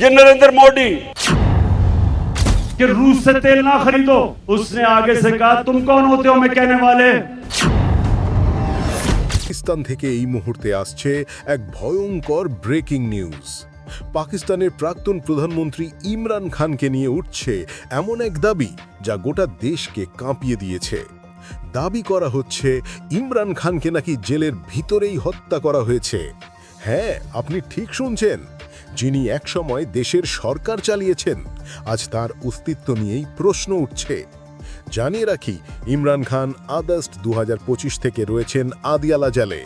ये नरेंद्र मोदी कि रूस से तेल ना खरीदो उसने आगे से कहा तुम कौन होते हो मैं कहने वाले পাকিস্তান থেকে এই মুহূর্তে আসছে এক ভয়ঙ্কর ব্রেকিং নিউজ পাকিস্তানের প্রাক্তন প্রধানমন্ত্রী ইমরান খানকে নিয়ে উঠছে এমন এক দাবি যা গোটা দেশকে কাঁপিয়ে দিয়েছে দাবি করা হচ্ছে ইমরান খানকে নাকি জেলের ভিতরেই হত্যা করা হয়েছে হ্যাঁ আপনি ঠিক শুনছেন যিনি একসময় দেশের সরকার চালিয়েছেন। আজ তার অস্তিত্ব নিয়েই প্রশ্ন উঠছে। জানিয়ে রাখি, ইমরান খান আগস্ট দু হাজার পঁচিশ থেকে রয়েছেন আদিয়ালা জালে।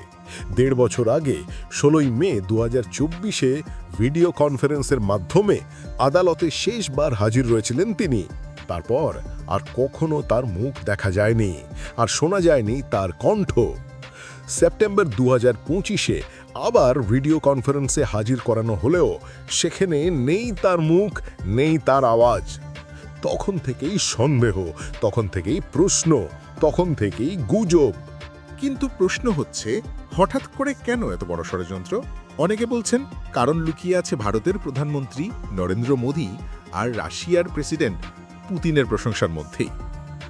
দেড় বছর আগে, ষোলোই মে দু চব্বিশে ভিডিও কনফারেন্সের মাধ্যমে আদালতে শেষবার হাজির রয়েছিলেন তিনি। তারপর আর কখনো তার মুখ দেখা যায়নি, আর শোনা যায়নি তার কণ্ঠ। সেপ্টেম্বর দু হাজার পঁচিশে আবার ভিডিও কনফারেন্সে হাজির করানো হলেও সেখানে নেই তার মুখ, নেই তার আওয়াজ। তখন থেকেই সন্দেহ, তখন থেকেই প্রশ্ন, তখন থেকেই গুজব। কিন্তু প্রশ্ন হচ্ছে, হঠাৎ করে কেন এত বড় ষড়যন্ত্র? অনেকে বলছেন, কারণ লুকিয়ে আছে ভারতের প্রধানমন্ত্রী নরেন্দ্র মোদী আর রাশিয়ার প্রেসিডেন্ট পুতিনের প্রশংসার মধ্যেই।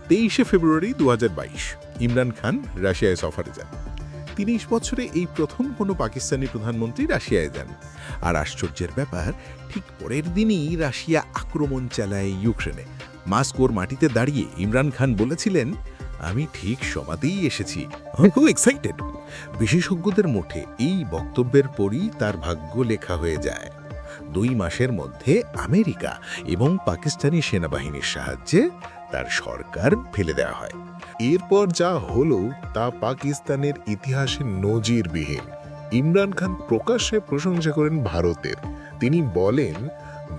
তেইশে ফেব্রুয়ারি দু হাজার বাইশ, ইমরান খান রাশিয়ায় সফরে যান। তিরিশ বছরে এই প্রথম কোনো পাকিস্তানি প্রধানমন্ত্রী রাশিয়ায় যান। আর আশ্চর্যের ব্যাপার, ঠিক পরের দিনই রাশিয়া আক্রমণ চালায় ইউক্রেনে। মাস্কোর মাটিতে দাঁড়িয়ে ইমরান খান বলেছিলেন, আমি ঠিক সমাতেই এসেছি। এক্সাইটেড বিশেষজ্ঞদের মঠে এই বক্তব্যের পরই তার ভাগ্য লেখা হয়ে যায়। দুই মাসের মধ্যে আমেরিকা এবং পাকিস্তানি সেনাবাহিনীর সাহায্যে তার সরকার ফেলে দেওয়া হয়। এরপর যা হলো তা পাকিস্তানের ইতিহাসে নজিরবিহীন। ইমরান খান প্রকাশ্যে প্রশংসা করেন ভারতের। তিনি বলেন,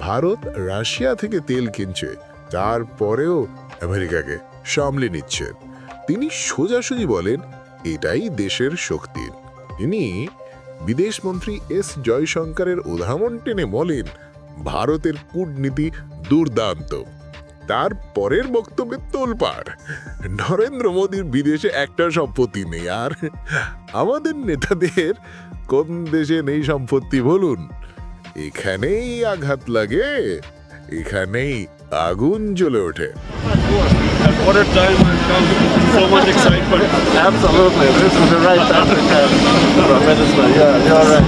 ভারত রাশিয়া থেকে তেল কিনছে, তারপরেও আমেরিকাকে সামলে নিচ্ছে। তিনি সোজাসুজি বলেন, এটাই দেশের শক্তির তিনি বিদেশমন্ত্রী এস জয়শঙ্করের উদাহরণ টেনে বলেন, ভারতের কূটনীতি দুর্দান্ত। তার পরের বক্তব্যে তোলপাড় নরেন্দ্র মোদীর বিদেশে একটা সম্পত্তি নেই আর আমাদের নেতাদের কোন দেশে নেই সম্পত্তি বলুন এখানেই আঘাত লাগে এখানেই আগুন জ্বলে ওঠে What a time I've come. So much excitement. Absolutely. This is the right time to come, Yeah, you're right.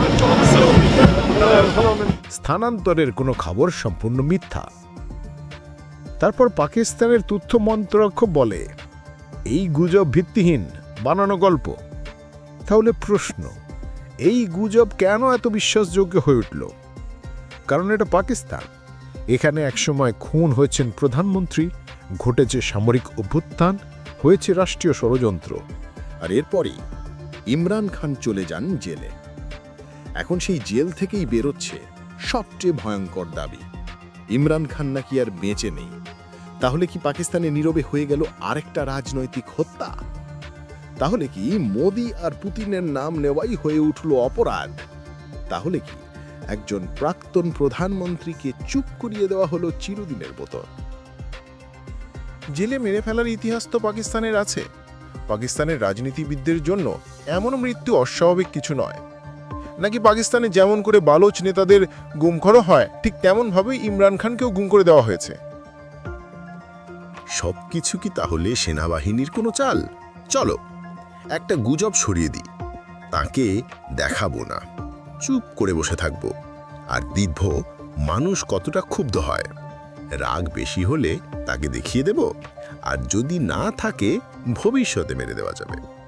স্থানান্তরের কোনো খবর সম্পূর্ণ মিথ্যা তারপর পাকিস্তানের তথ্য মন্ত্রক বলে, এই গুজব ভিত্তিহীন, বানানো গল্প। তাহলে প্রশ্ন, এই গুজব কেন এত বিশ্বাসযোগ্য হয়ে উঠল? কারণ এটা পাকিস্তান। এখানে একসময় খুন হয়েছেন প্রধানমন্ত্রী, ঘটেছে সামরিক অভ্যুত্থান, হয়েছে রাষ্ট্রীয় ষড়যন্ত্র, আর এরপরই ইমরান খান চলে যান জেলে। এখন সেই জেল থেকেই বেরোচ্ছে সবচেয়ে ভয়ঙ্কর দাবি। ইমরান খান নাকি আর বেঁচে নেই। তাহলে কি পাকিস্তানে নীরবে হয়ে গেল আরেকটা রাজনৈতিক হত্যা? তাহলে কি মোদি আর পুতিনের নাম নেওয়াই হয়ে উঠল অপরাধ? তাহলে কি একজন প্রাক্তন প্রধানমন্ত্রীকে চুপ করিয়ে দেওয়া হলো চিরদিনের মতো? জেলে মেরে ফেলার ইতিহাস তো পাকিস্তানের আছে। পাকিস্তানের রাজনীতিবিদদের জন্য এমন মৃত্যু অস্বাভাবিক কিছু নয়। নাকি পাকিস্তানে যেমন করে বালোচ নেতাদের গুম করা হয়, ঠিক তেমনভাবেই ইমরান খানকেও গুম করে দেওয়া হয়েছে। সবকিছু কি তাহলে সেনাবাহিনীর কোনো চাল? চলো, একটা গুজব সরিয়ে দিই। তাকে দেখাবো না। চুপ করে বসে থাকব। আর দিব্য, মানুষ কতটা ক্ষুব্ধ হয়? রাগ বেশি হলে তাকে দেখিয়ে দেব? আর যদি না থাকে, ভবিষ্যতে মেরে দেওয়া যাবে।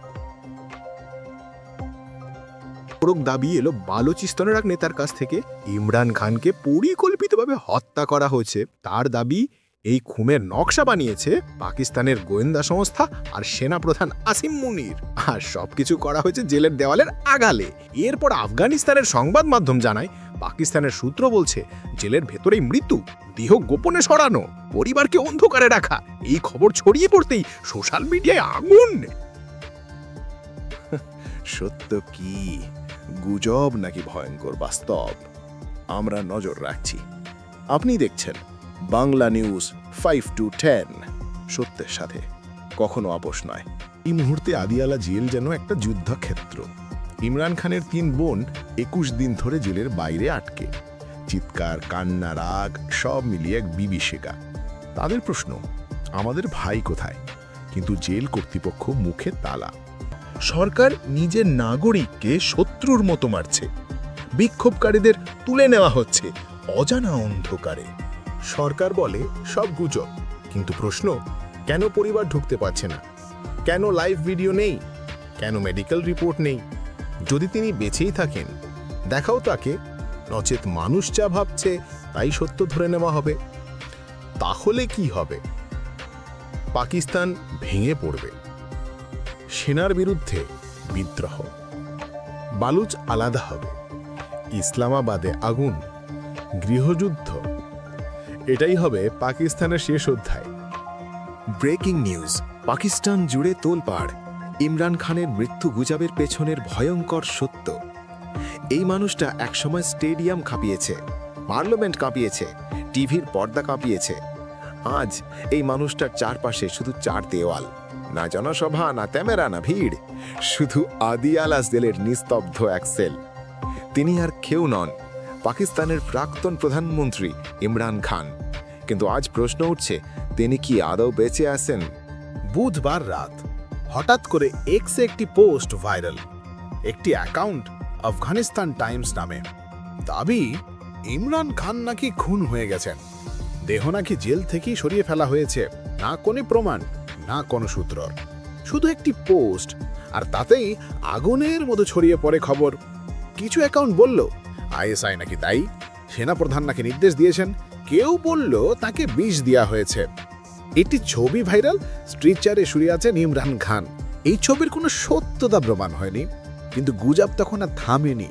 বিস্ফোরক দাবি এলো বালুচিস্তানের এক নেতার কাছ থেকে। ইমরান খানকে পরিকল্পিতভাবে হত্যা করা হয়েছে। তার দাবি এই খুমের নকশা বানিয়েছে পাকিস্তানের গোয়েন্দা সংস্থা আর সেনাপ্রধান আসিম মুনির। আর সবকিছু করা হয়েছে জেলের দেওয়ালের আগালে। এরপর আফগানিস্তানের সংবাদ মাধ্যম জানায়, পাকিস্তানের সূত্র বলছে, জেলের ভেতরেই মৃত্যু, দেহ গোপনে সরানো, পরিবারকে অন্ধকারে রাখা, এই খবর ছড়িয়ে পড়তেই সোশ্যাল মিডিয়ায় আগুন। সত্য কি? গুজব নাকি ভয়ঙ্কর বাস্তব? আমরা নজর রাখছি। আপনি দেখছেন Bangla news five two ten সত্যের সাথে, কখনো আপোষ নয়। এই মুহূর্তে আদিয়ালা জেল যেন একটা যুদ্ধক্ষেত্র। ইমরান খানের তিন বোন একুশ দিন ধরে জেলের বাইরে আটকে। চিৎকার, কান্না, রাগ, সব মিলিয়ে এক বিভীষিকা। তাদের প্রশ্ন, আমাদের ভাই কোথায়? কিন্তু জেল কর্তৃপক্ষ মুখে তালা। সরকার নিজের নাগরিককে শত্রুর মতো মারছে। বিক্ষোভকারীদের তুলে নেওয়া হচ্ছে। অজানা অন্ধকারে। সরকার বলে সব গুজব। কিন্তু প্রশ্ন, কেন পরিবার ঢুকতে পারছে না? কেন লাইভ ভিডিও নেই? কেন মেডিকেল রিপোর্ট নেই? যদি তিনি বেঁচেই থাকেন, দেখাও তাকে, নচেত মানুষ যা ভাবছে তাই সত্য ধরে নেওয়া হবে। তাহলে কি হবে? পাকিস্তান ভেঙে পড়বে। সেনার বিরুদ্ধে বিদ্রোহ। বালুচ আলাদা হবে। ইসলামাবাদে আগুন, গৃহযুদ্ধ। এটাই হবে পাকিস্তানের শেষ অধ্যায়। ব্রেকিং নিউজ, পাকিস্তান জুড়ে তোলপাড়, ইমরান খানের মৃত্যু গুজাবের পেছনের ভয়ঙ্কর সত্য। এই মানুষটা একসময় স্টেডিয়াম কাঁপিয়েছে, পার্লামেন্ট কাঁপিয়েছে, টিভির পর্দা কাঁপিয়েছে। আজ এই মানুষটার চারপাশে শুধু চার দেওয়াল, না জনসভা, না ক্যামেরা, না ভিড়, শুধু আদিয়ালাস দেলের নিস্তব্ধ এক সেল। তিনি আর কেউ নন পাকিস্তানের প্রাক্তন প্রধানমন্ত্রী ইমরান খান। কিন্তু আজ প্রশ্ন উঠছে, তিনি কি আদৌ বেঁচে আছেন? বুধবার রাত, হঠাৎ করে এক্সে একটি পোস্ট ভাইরাল। একটি অ্যাকাউন্ট আফগানিস্তান টাইমস নামে। দাবি, ইমরান খান নাকি খুন হয়ে গেছেন। দেহ নাকি জেল থেকেই সরিয়ে ফেলা হয়েছে, না কোনো প্রমাণ, না কোনো সূত্র। শুধু একটি পোস্ট, আর তাতেই আগুনের মতো ছড়িয়ে পড়ে খবর। কিছু অ্যাকাউন্ট বলল আইএসআই নাকি তাই? সেনাপ্রধান নাকি নির্দেশ দিয়েছেন, কেউ বলল তাকে বিষ দেওয়া হয়েছে। একটি ছবি ভাইরাল স্ট্রিচারে শুয়ে আছেন ইমরান খান। এই ছবির কোনো সত্যতা প্রমাণ হয়নি, কিন্তু গুজব তখন আর থামেনি।